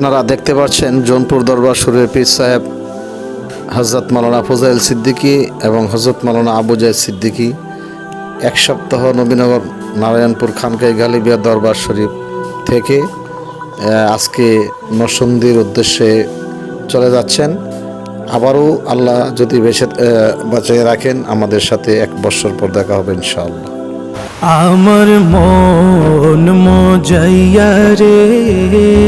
আপনারা দেখতে পাচ্ছেন জৌনপুর দরবার শরীর পীর সাহেব হজরত মালানা ফজাইল সিদ্দিকী এবং হজরত মালানা আবু জায়দ সিদ্দিকী। এক সপ্তাহ নবীনগর নারায়ণপুর খানকাই গালিবিয়া দরবার শরীফ থেকে আজকে নরসন্দির উদ্দেশ্যে চলে যাচ্ছেন। আবারও আল্লাহ যদি বেঁচে বাঁচিয়ে রাখেন, আমাদের সাথে এক বছর পর দেখা হবে ইনশাআল্লাহ। আমার মন মজাইয়া রে।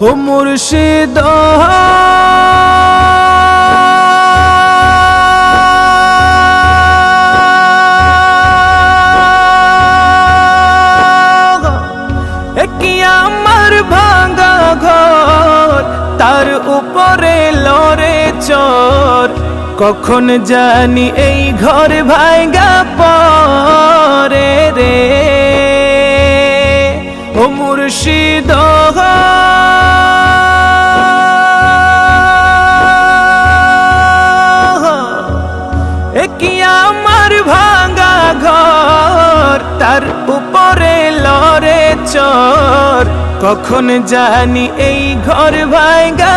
ও মুর্শিদ। কি আমার ভাঙা ঘর? তার উপরে লড়ে চর। কখন জানি এই ঘর ভাইগা পরে রে? ও মুর্শিদ। কি কখন জানি এই ঘর ভাইগা